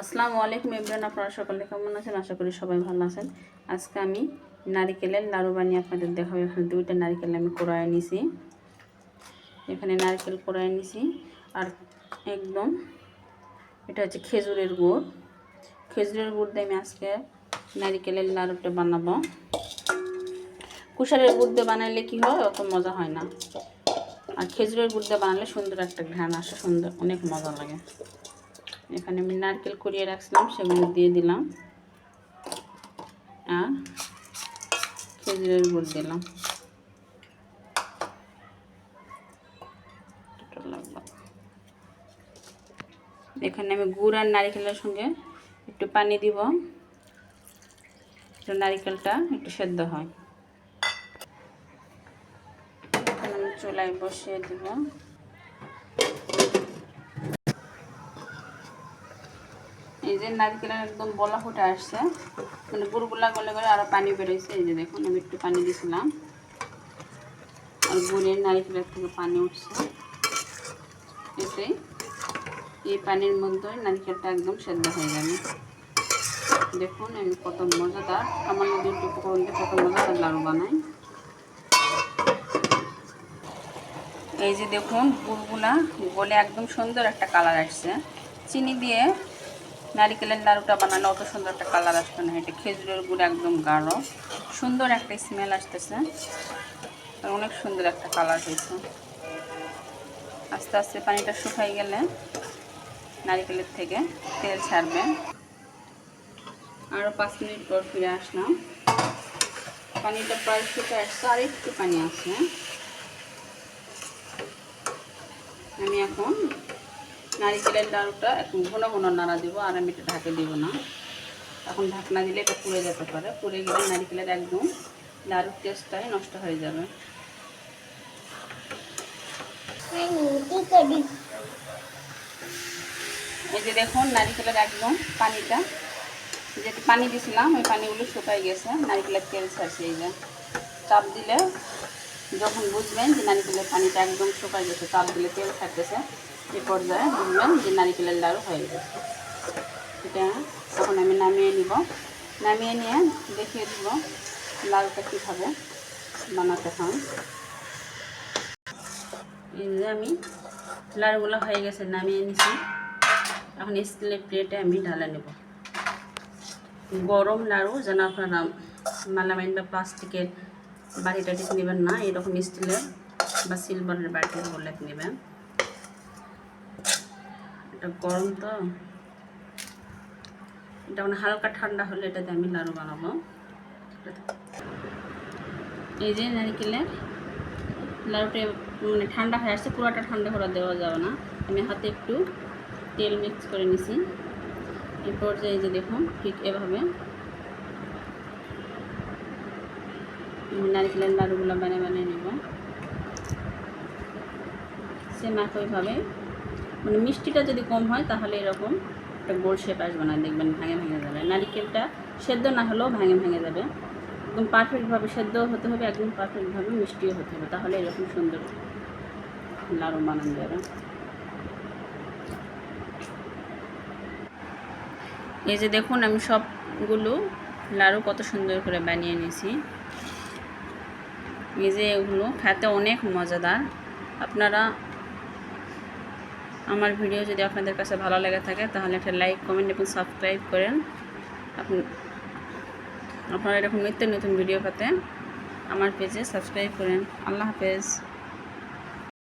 আসসালামু আলাইকুম এভরিওয়ান, আপনারা সকলে কেমন আছেন? আশা করি সবাই ভালো আছেন। আজকে আমি নারিকেলের লাড়ু বানিয়ে আপনাদের দেখাবো। এখানে দুইটা নারিকেল আমি কোড়ায় নিছি। এখানে নারকেল কোড়ায় নিছি। আর একদম এটা হচ্ছে খেজুরের গুড়। খেজুরের গুড় দিয়ে আমি আজকে নারিকেলের লাড়ুটা বানাবো। কুষারের গুড় দিয়ে বানাইলে কি হয়? অত মজা হয় না। আর খেজুরের গুড় দিয়ে বানালে সুন্দর একটা ঘ্রাণ আসে, সুন্দর, অনেক মজা লাগে। এখানে আমি নারকেল কুড়িয়ে রাখছিলাম, সেগুলো দিয়ে দিলাম। আর খেজুরের গুড় দিলাম। এখানে আমি গুড় আর নারিকেলের সঙ্গে একটু পানি দিব নারিকেলটা একটু সেদ্ধ হয়। চুলায় বসিয়ে দিব। এই যে নারকেলের একদম বলা ফুটে আসছে মানে গুড়গুলা গলে গলে আরও পানি বেরোয়েছে এই যে দেখুন, আমি একটু পানি দিয়েছিলাম আর গুড়ের নারকেলের থেকে পানি উঠছে। এতেই। এই পানির মধ্যে নারকেলটা একদম সেদ্ধ হয়ে যাবে। দেখুন, আমি কত মজাদার। আমার নদীর উপকরণ দিয়ে কত মজাদার লাড়ু বানাই। এই যে দেখুন, গুড়গুলা গলে একদম সুন্দর একটা কালার আসছে। চিনি দিয়ে নারিকেলের লাড়ুটা বানালে অত সুন্দর একটা কালার আসবে না। এটা খেজুরের গুড় একদম গাঢ়। সুন্দর একটা স্মেল আসতেছে। আর অনেক সুন্দর একটা কালার হয়েছে। আস্তে আস্তে পানিটা শুকাই গেলে নারিকেলের থেকে তেল ছাড়বে। আরও পাঁচ মিনিট পর ফিরে আসলাম। পানিটা প্রায় শুকায় আসছে, আর একটু পানি আছে। আমি এখন নারিকেলের লাড়ুটা একটু ঘন ঘন নাড়া দিব, আর আমি এটা ঢাকে দিব না। এখন ঢাকনা দিলে এটা পুড়ে যেতে পারে। পুড়ে গেলে নারিকেলের একদম লাড়ুর টেস্টটাই নষ্ট হয়ে যাবে। এই যে দেখুন নারিকেলের একদম পানিটা। যেহেতু পানি দিয়েছিলাম ওই পানিগুলো শুকাই গেছে। নারিকেলের তেল ছাড়ছে এই যে। চাপ দিলে যখন বুঝবেন যে নারিকেলের পানিটা একদম শুকাই গেছে, চাপ দিলে তেল থাকতেছে এই পর্যায়ে বুঝবেন যে নারিকেলের লাড়ু হয়ে গেছে। এটা তখন আমি নামিয়ে নিব। নামিয়ে নিয়ে দেখিয়ে দিব লাড়ুটা কীভাবে বানাতে হয়। এই যে আমি লাড়ুগুলো হয়ে গেছে, নামিয়ে নিছি। এখন স্টিলের প্লেটে আমি ঢালে নেব। গরম নাড়ু যেন আপনারা মালামাইন বা প্লাস্টিকের বাড়ি টাটি নেবেন না, এরকম স্টিলের বা সিলভারের বাটির বলে নেবেন। এটা গরম তো। এটা মানে হালকা ঠান্ডা হলে এটাতে আমি লাড়ু বানাবো। এই যে নারিকেলের লাড়ুটা মানে ঠান্ডা হয়ে আসছে, পুরোটা ঠান্ডা করে দেওয়া যাবে না। আমি হাতে একটু তেল মিক্স করে নিছি। এই পর্যায়ে যে দেখুন, ঠিক এভাবে। নারকেলের লাড়ুগুলো বানিয়ে বানিয়ে নেব। সেম একইভাবে। মানে মিষ্টিটা যদি কম হয়, তাহলে এরকম একটা গোল শেপ আসবে না। দেখবেন ভাঙে ভেঙে যাবে। নারিকেলটা সেদ্ধ না হলেও ভাঙে ভেঙে যাবে। একদম পারফেক্টভাবে সেদ্ধ হতে হবে, একদম পারফেক্টভাবে মিষ্টিও হতে হবে। তাহলে এরকম সুন্দর লাড়ু বানানো যাবে। এই যে দেখুন, আমি সবগুলো লাড়ু কত সুন্দর করে বানিয়ে নিয়েছি। এই যে এগুলো, খেতে অনেক মজাদার। আপনারা আমার ভিডিও যদি আপনাদের কাছে ভালো লেগে থাকে, তাহলে একটা লাইক কমেন্ট এবং সাবস্ক্রাইব করেন। আপনি, আপনারা এরকম নিত্য নতুন ভিডিও পেতে আমার পেজে সাবস্ক্রাইব করেন। আল্লাহ হাফেজ।